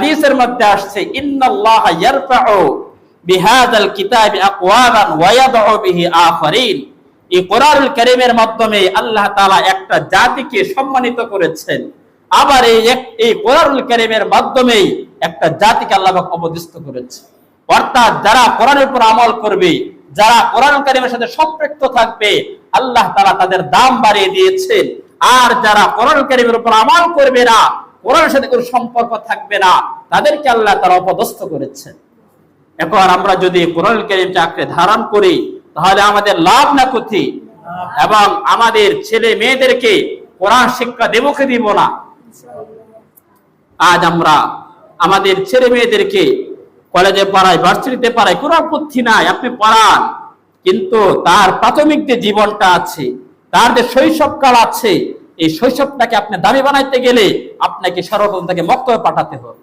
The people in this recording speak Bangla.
হাদিসের মধ্যে আসছে, ইন্নাল্লাহ ইয়ারফাউ বিহাদাল কিতাবি আকওয়ামান ওয়া ইয়াদউ বিহি এই কোরআনুল কারীমের মাধ্যমে আল্লাহ তাআলা একটা জাতিকে সম্মানিত করেছেন। আবার এই এই কোরআনুল কারীমের একটা জাতিকে আল্লাহ পাক অবদিষ্ট করেছে অর্থাৎ যারা কোরআনের উপর আমল করবে, যারা কোরআন কারিমের সাথে সম্পৃক্ত থাকবে, আল্লাহ তাআলা তাদের দাম বাড়িয়ে দিয়েছেন। আর যারা কোরআন কারিমের উপর আমল করবে না কোরআনের সাথে কোনো সম্পর্ক থাকবে না। তাদেরকে আল্লাহ তারা অপদস্থ করেছেন। এখন আমরা যদি কোরআন কারিম চাকরি ধারণ করি, তাহলে আমাদের লাভ না ক্ষতি। এবং আমাদের ছেলে মেয়েদেরকে কোরআন শিক্ষা দেব কি দিব না। আজ আমরা আমাদের ছেলে মেয়েদেরকে কলেজে পড়াই ভার্সিটিতে পড়াই কোনো আপত্তি নাই, আপনি পড়ান। কিন্তু তার প্রাথমিক যে জীবনটা আছে, তার যে শৈশবকাল আছে এই শৈশবটাকে আপনি দামি বানাইতে গেলে আপনাকে সর্বপ্রথম তাকে মক্তবে পাঠাতে হবে।